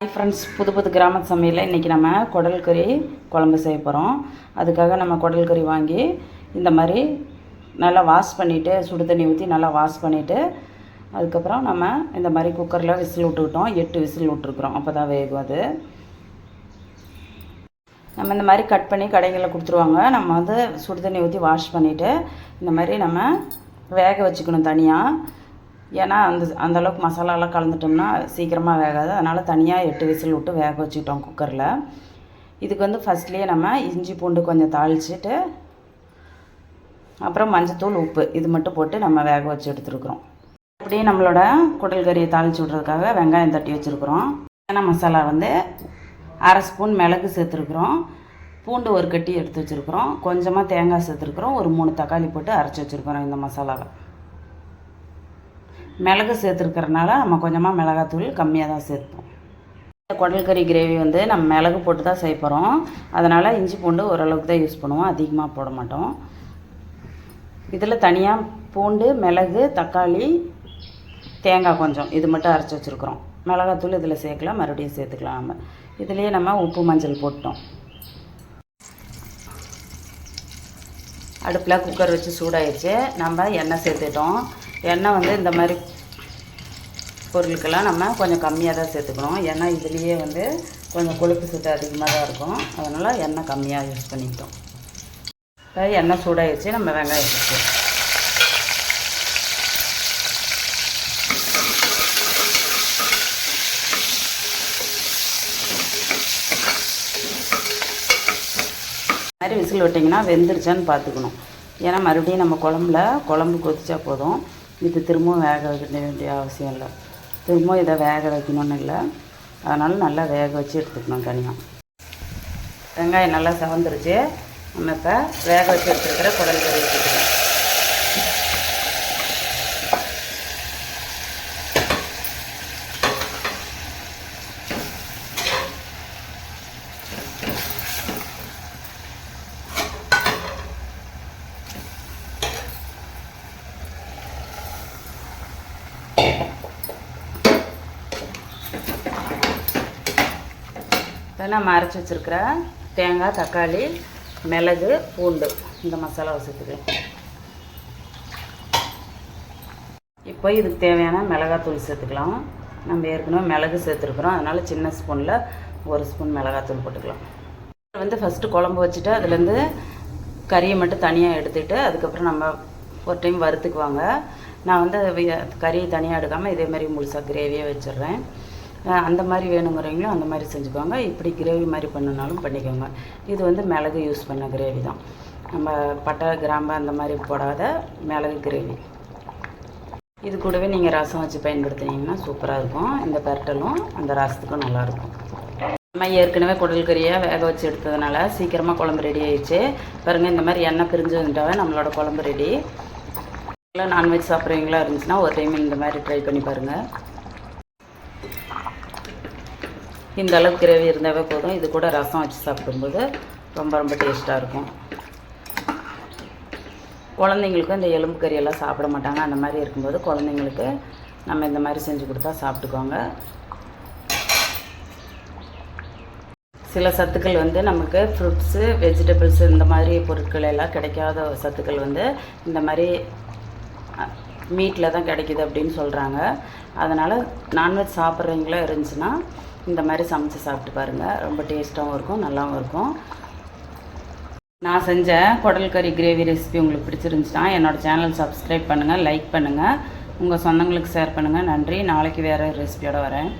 Hi friends புது புது கிராம சமையலில் இன்றைக்கி நம்ம குடல் கறி குழம்பு செய்ய போகிறோம் அதுக்காக நம்ம குடல் கறி வாங்கி இந்த மாதிரி நல்லா வாஷ் பண்ணிவிட்டு சுடு தண்ணி ஊற்றி நல்லா வாஷ் பண்ணிவிட்டு அதுக்கப்புறம் நம்ம இந்த மாதிரி குக்கரில் விசில் விட்டுக்கிட்டோம் எட்டு விசில் விட்டுருக்குறோம். அப்போ தான் வேகும் அது. நம்ம இந்த மாதிரி கட் பண்ணி கடைகளில் கொடுத்துருவாங்க. நம்ம வந்து சுடு தண்ணி ஊற்றி வாஷ் பண்ணிவிட்டு இந்த மாதிரி நம்ம வேக வச்சுக்கணும் தனியாக ஏன்னா அந்த அந்தளவுக்கு மசாலாலாம் கலந்துட்டோம்னா சீக்கிரமாக வேகாது. அதனால் தனியாக எட்டு விசில் விட்டு வேக வச்சுக்கிட்டோம் குக்கரில். இதுக்கு வந்து ஃபஸ்ட்லேயே நம்ம இஞ்சி பூண்டு கொஞ்சம் தாளிச்சிட்டு அப்புறம் மஞ்சத்தூள் உப்பு இது மட்டும் போட்டு நம்ம வேக வச்சு எடுத்துருக்குறோம். அப்படியே நம்மளோட குடல் கறியை தாளித்து விட்றதுக்காக வெங்காயம் தட்டி வச்சுருக்குறோம். ஏன்னா மசாலா வந்து அரை ஸ்பூன் மிளகு சேர்த்துருக்குறோம். பூண்டு ஒரு கட்டி எடுத்து வச்சுருக்குறோம். கொஞ்சமாக தேங்காய் சேர்த்துருக்குறோம். ஒரு மூணு தக்காளி போட்டு அரைச்சி வச்சுருக்குறோம் இந்த மசாலாவை. மிளகு சேர்த்துருக்கறனால நம்ம கொஞ்சமாக மிளகாத்தூள் கம்மியாக தான் சேர்ப்போம். இந்த குடல் கறி கிரேவி வந்து நம்ம மிளகு போட்டு தான் செய்ய போகிறோம் அதனால் இஞ்சி பூண்டு ஓரளவுக்கு தான் யூஸ் பண்ணுவோம். அதிகமாக போட மாட்டோம். இதில் தனியாக பூண்டு மிளகு தக்காளி தேங்காய் கொஞ்சம் இது மட்டும் அரைச்சி வச்சுருக்குறோம். மிளகாத்தூள் இதில் சேர்க்கலாம் மறுபடியும் சேர்த்துக்கலாம் நம்ம. இதுலேயே நம்ம உப்பு மஞ்சள் போட்டோம். அடுப்பில் குக்கர் வச்சு சூடாயிடுச்சு. நம்ம எண்ணெய் சேர்த்துட்டோம். எண்ணெய் வந்து இந்த மாதிரி பொருளுக்கெல்லாம் நம்ம கொஞ்சம் கம்மியாக தான் சேர்த்துக்கணும். ஏன்னா இதுலேயே வந்து கொஞ்சம் கொழுப்பு சத்து அதிகமாக தான் இருக்கும். அதனால் எண்ணெய் கம்மியாக யூஸ் பண்ணிக்கிட்டோம். இப்போ எண்ணெய் சூடாகிடுச்சு நம்ம வெங்காயம் சேர்த்து மாதிரி விசில் விட்டிங்கன்னா வெந்துருச்சான்னு பார்த்துக்கணும். ஏன்னா மறுபடியும் நம்ம குழம்புல குழம்பு கொதிச்சா போதும். இது திரும்பவும் வேக வைக்க வேண்டிய அவசியம் இல்லை. திரும்பவும் இதை வேக வைக்கணும்னு இல்லை. அதனால் நல்லா வேக வச்சு எடுத்துக்கணும் தனியாக வெங்காயம் நல்லா செவந்துருச்சு. நம்ம இப்போ வேக வச்சு எடுத்துருக்கிற குடல் கறி வச்சுக்கிறோம் இப்போ நம்ம அரைச்சி வச்சுருக்கிற தேங்காய் தக்காளி மிளகு பூண்டு இந்த மசாலாவை சேர்த்துக்கலாம் இப்போ இதுக்கு தேவையான மிளகாத்தூள் சேர்த்துக்கலாம். நம்ம ஏற்கனவே மிளகு சேர்த்துருக்குறோம். அதனால் சின்ன ஸ்பூனில் ஒரு ஸ்பூன் மிளகாத்தூள் போட்டுக்கலாம். வந்து ஃபஸ்ட்டு குழம்பு வச்சுட்டு அதுலேருந்து கறியை மட்டும் தனியாக எடுத்துகிட்டு அதுக்கப்புறம் நம்ம ஒரு டைம் வறுத்துக்குவாங்க. நான் வந்து கறியை தனியாக எடுக்காமல் இதேமாதிரி முழுசாக கிரேவியாக வச்சிடுறேன். அந்த மாதிரி வேணுங்கிறவங்களும் அந்த மாதிரி செஞ்சுக்கோங்க. இப்படி கிரேவி மாதிரி பண்ணனாலும் பண்ணிக்கோங்க. இது வந்து மிளகு யூஸ் பண்ண கிரேவி தான். நம்ம பட்டை கிராம்பு அந்த மாதிரி போடாத மிளகு கிரேவி இது கூடவே நீங்கள் ரசம் வச்சு பயன்படுத்தினீங்கன்னா சூப்பராக இருக்கும். இந்த பெரட்டலும் அந்த ரசத்துக்கும் நல்லாயிருக்கும் நம்ம ஏற்கனவே குடல் கறியை வேக வச்சு எடுத்ததுனால சீக்கிரமாக குழம்பு ரெடி ஆயிடுச்சு. பாருங்கள் இந்த மாதிரி எண்ணெய் பிரிஞ்சு வந்துட்டாவே நம்மளோட குழம்பு ரெடி இல்லை நான்வெஜ் சாப்பிட்றவங்களா இருந்துச்சுன்னா ஒரு டைம் இந்த மாதிரி ட்ரை பண்ணி பாருங்கள் இந்த அளவுக்கு கிரேவி இருந்தாவே போதும். இது கூட ரசம் வச்சு சாப்பிடும்போது ரொம்ப ரொம்ப டேஸ்ட்டாக இருக்கும். குழந்தைங்களுக்கும் இந்த எலும்பு கறியெல்லாம் சாப்பிட மாட்டாங்க. அந்த மாதிரி இருக்கும்போது குழந்தைங்களுக்கு நம்ம இந்த மாதிரி செஞ்சு கொடுத்தா சாப்பிட்டுக்கோங்க. சில சத்துக்கள் வந்து நமக்கு ஃப்ரூட்ஸு வெஜிடபிள்ஸு இந்த மாதிரி பொருட்கள் எல்லாம் கிடைக்காத சத்துக்கள் வந்து இந்த மாதிரி மீட்டில் தான் கிடைக்குது அப்படின்னு சொல்கிறாங்க அதனால் நான்வெஜ் சாப்பிட்றவங்களா இருந்துச்சுன்னா இந்த மாதிரி சமைச்சு சாப்பிட்டு பாருங்கள் ரொம்ப டேஸ்ட்டாகவும் இருக்கும் நல்லாவும் இருக்கும். நான் செஞ்ச குடல் கறி கிரேவி ரெசிபி உங்களுக்கு பிடிச்சிருந்துச்சுன்னா என்னோடய சேனல் சப்ஸ்கிரைப் பண்ணுங்கள் லைக் பண்ணுங்கள் உங்கள் சொந்தங்களுக்கு ஷேர் பண்ணுங்கள் நன்றி. நாளைக்கு வேறு ரெசிபியோடு வரேன்.